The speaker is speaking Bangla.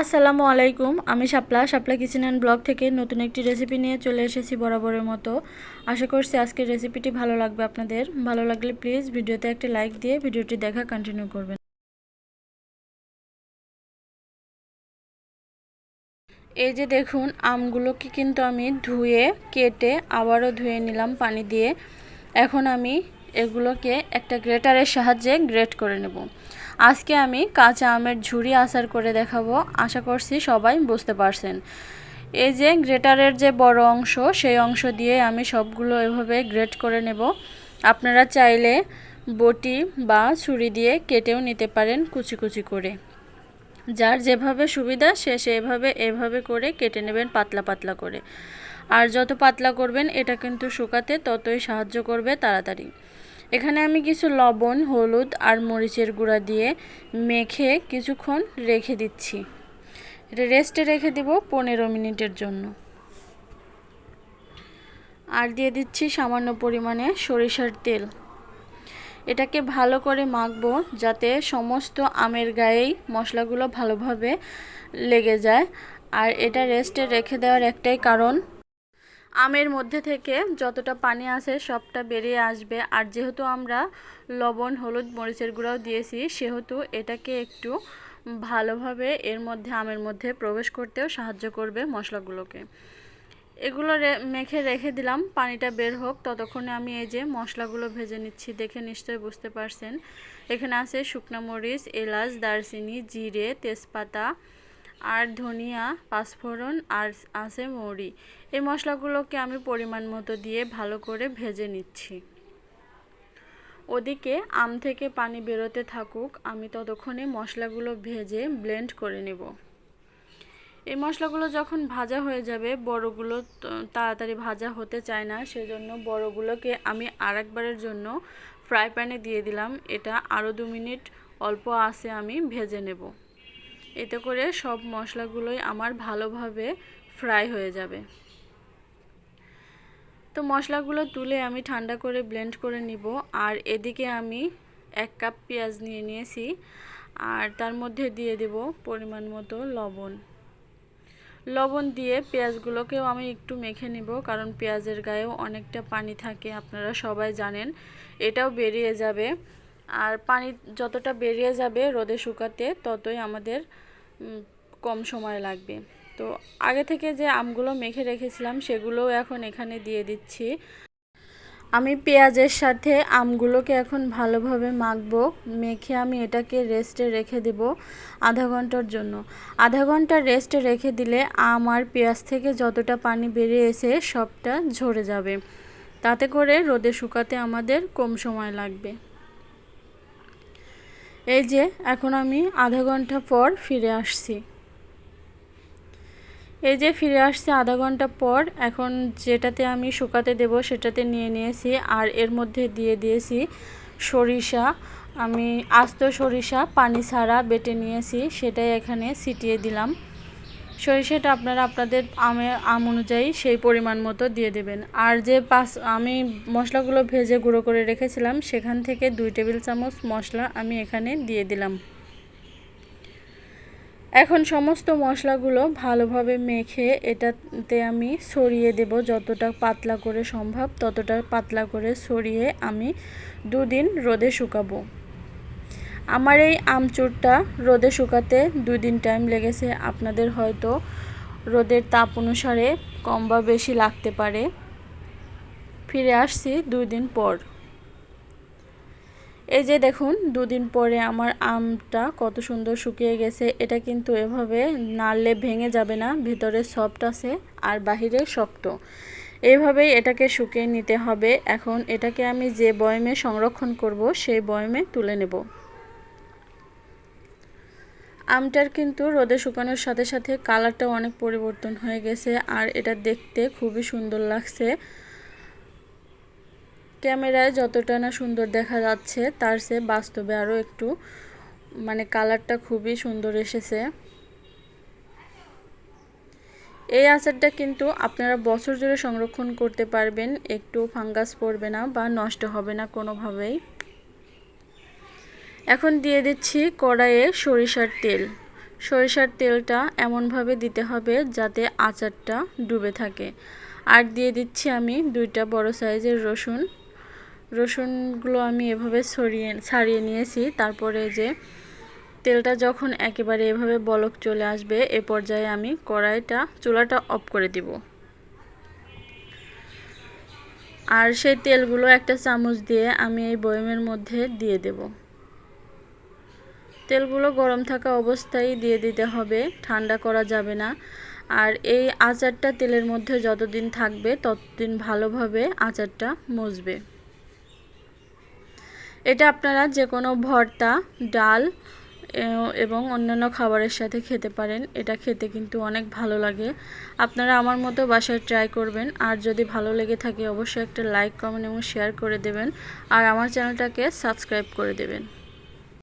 আসসালামু আলাইকুম, আমি Shapla. Shapla kitchen and blog থেকে নতুন একটি রেসিপি নিয়ে চলে এসেছি বরাবরের মতো। আশা করছি আজকের রেসিপিটি ভালো লাগবে আপনাদের। ভালো লাগলে প্লিজ ভিডিওতে একটি লাইক দিয়ে ভিডিওটি দেখা কন্টিনিউ করবেন। এই যে দেখুন আমগুলোকে কিন্তু আমি ধুয়ে, কেটে আবারও ধুয়ে নিলাম পানি দিয়ে। এখন আমি এগুলোকে একটা গ্রেটারের সাহায্যে গ্রেট করে নেব। আজকে আমি কাঁচা আমের ঝুড়ি আচার করে দেখাবো। আশা করছি সবাই বুঝতে পারছেন। এই যে গ্রেটারের যে বড় অংশ, সেই অংশ দিয়ে আমি সবগুলো এভাবে গ্রেট করে নেব। আপনারা চাইলে বটি বা ছুরি দিয়ে কেটেও নিতে পারেন কুচি কুচি করে। যার যেভাবে সুবিধা, সে সেভাবে এভাবে করে কেটে নেবেন পাতলা পাতলা করে। আর যত পাতলা করবেন, এটা কিন্তু শুকাতে ততই সাহায্য করবে তাড়াতাড়ি। এখানে আমি কিছু লবণ, হলুদ আর মরিচের গুঁড়া দিয়ে মেখে কিছুক্ষণ রেখে দিচ্ছি। এটা রেস্টে রেখে দিব পনেরো মিনিটের জন্য। আর দিয়ে দিচ্ছি সামান্য পরিমাণে সরিষার তেল। এটাকে ভালো করে মাখবো যাতে সমস্ত আমের গায়েই মশলাগুলো ভালোভাবে লেগে যায়। আর এটা রেস্টে রেখে দেওয়ার একটাই কারণ আমের মধ্যে থেকে যতটা পানি আছে সবটা বেরিয়ে আসবে। আর যেহেতু আমরা লবণ, হলুদ, মরিচের গুঁড়াও দিয়েছি, সেহেতু এটাকে একটু ভালোভাবে এর মধ্যে আমের মধ্যে প্রবেশ করতেও সাহায্য করবে মশলাগুলোকে। এগুলো মেখে রেখে দিলাম, পানিটা বের হোক। ততক্ষণে আমি এই যে মশলাগুলো ভেজে নিচ্ছি, দেখে নিশ্চয়ই বুঝতে পারছেন। এখানে আছে শুকনা মরিচ, এলাচ, দারচিনি, জিরে, তেজপাতা আর ধনিয়া, পাঁচফোড়ন আর আছে মৌরি। এই মশলাগুলোকে আমি পরিমাণ মতো দিয়ে ভালো করে ভেজে নিচ্ছি। ওদিকে আম থেকে পানি বেরোতে থাকুক, আমি ততক্ষণে মশলাগুলো ভেজে ব্লেন্ড করে নেব। এই মশলাগুলো যখন ভাজা হয়ে যাবে, বড়গুলো তাড়াতাড়ি ভাজা হতে চায় না, সেজন্য বড়গুলোকে আমি আরেকবারের জন্য ফ্রাই প্যানে দিয়ে দিলাম। এটা আরও দু মিনিট অল্প আসে আমি ভেজে নেব। এতে করে সব মশলাগুলোই আমার ভালোভাবে ফ্রাই হয়ে যাবে। তো মশলাগুলো তুলে আমি ঠান্ডা করে ব্লেন্ড করে নিব। আর এদিকে আমি এক কাপ পেঁয়াজ নিয়ে নিয়েছি। আর তার মধ্যে দিয়ে দেব পরিমাণ মতো লবণ। লবণ দিয়ে পেঁয়াজগুলোকেও আমি একটু মেখে নিব, কারণ পেঁয়াজের গায়েও অনেকটা পানি থাকে, আপনারা সবাই জানেন। এটাও বেরিয়ে যাবে। আর পানি যতটা বেরিয়ে যাবে রোদে শুকাতে ততই আমাদের কম সময় লাগবে। তো আগে থেকে যে আমগুলো মেখে রেখেছিলাম সেগুলোও এখন এখানে দিয়ে দিচ্ছি। আমি পেঁয়াজের সাথে আমগুলোকে এখন ভালোভাবে মাখবো, মেখে আমি এটাকে রেস্টে রেখে দেব আধা ঘণ্টার জন্য। আধা ঘণ্টা রেস্টে রেখে দিলে আম আর পেঁয়াজ থেকে যতটা পানি বেরিয়ে এসে সবটা ঝরে যাবে। তাতে করে রোদে শুকাতে আমাদের কম সময় লাগবে। এই যে, এখন আমি আধা ঘণ্টা পর ফিরে আসছি। এই যে ফিরে আসছে আধা ঘণ্টা পর, এখন যেটাতে আমি শুকাতে দেব সেটাতে নিয়ে নিয়েছি আর এর মধ্যে দিয়ে দিয়েছি সরিষা। আমি আস্ত সরিষা পানি ছাড়া বেটে নিয়েছি, সেটাই এখানে ছিটিয়ে দিলাম। সরিষাটা আপনারা আপনাদের আমে, আম অনুযায়ী সেই পরিমাণ মতো দিয়ে দেবেন। আর যে পাঁচ, আমি মশলাগুলো ভেজে গুঁড়ো করে রেখেছিলাম, সেখান থেকে দুই টেবিল চামচ মশলা আমি এখানে দিয়ে দিলাম। এখন সমস্ত মশলাগুলো ভালোভাবে মেখে এটাতে আমি ছড়িয়ে দেব, যতটা পাতলা করে সম্ভব, ততটা পাতলা করে ছড়িয়ে আমি দুদিন রোদে শুকাবো। আমার এই আমচুরটা রোদে শুকাতে দুই দিন টাইম লেগেছে। আপনাদের হয়তো রোদের তাপ অনুসারে কম বা বেশি লাগতে পারে। ফিরে আসছি দুই দিন পর। এই যে দেখুন দুদিন পরে আমার আমটা কত সুন্দর শুকিয়ে গেছে। এটা কিন্তু এভাবে নাড়লে ভেঙে যাবে না, ভিতরে সফট আছে আর বাহিরে শক্ত। এইভাবেই এটাকে শুকিয়ে নিতে হবে। এখন এটাকে আমি যে বয়মে সংরক্ষণ করব, সেই বয়মে তুলে নেব। আমটার কিন্তু রোদে শুকানোর সাথে সাথে কালারটা অনেক পরিবর্তন হয়ে গেছে আর এটা দেখতে খুবই সুন্দর লাগছে। ক্যামেরায় যতটা না সুন্দর দেখা যাচ্ছে, তার সে বাস্তবে আরও একটু মানে কালারটা খুবই সুন্দর এসেছে। এই আচারটা কিন্তু আপনারা বছর জুড়ে সংরক্ষণ করতে পারবেন, একটু ফাঙ্গাস পড়বে না বা নষ্ট হবে না কোনোভাবেই। এখন দিয়ে দিচ্ছি কড়াইয়ে সরিষার তেল। সরিষার তেলটা এমনভাবে দিতে হবে যাতে আচারটা ডুবে থাকে। আর দিয়ে দিচ্ছি আমি দুইটা বড় সাইজের রসুন। রসুনগুলো আমি এভাবে ছড়িয়ে, ছাড়িয়ে নিয়েছি। তারপরে যে তেলটা যখন একেবারে এভাবে বলক চলে আসবে, এ পর্যায়ে আমি কড়াইটা, চুলাটা অফ করে দিব। আর সেই তেলগুলো একটা চামচ দিয়ে আমি এই বয়মের মধ্যে দিয়ে দেব। তেলগুলো গরম থাকা অবস্থায় দিয়ে দিতে হবে, ঠান্ডা করা যাবে না। আর এই আচারটা তেলের মধ্যে যতদিন থাকবে, ততদিন ভালোভাবে আচারটা মজবে। এটা আপনারা যে কোনো ভর্তা, ডাল এবং অন্যান্য খাবারের সাথে খেতে পারেন। এটা খেতে কিন্তু অনেক ভালো লাগে। আপনারা আমার মতো বাসায় ট্রাই করবেন। আর যদি ভালো লেগে থাকে, অবশ্যই একটা লাইক, কমেন্ট এবং শেয়ার করে দেবেন। আর আমার চ্যানেলটাকে সাবস্ক্রাইব করে দেবেন।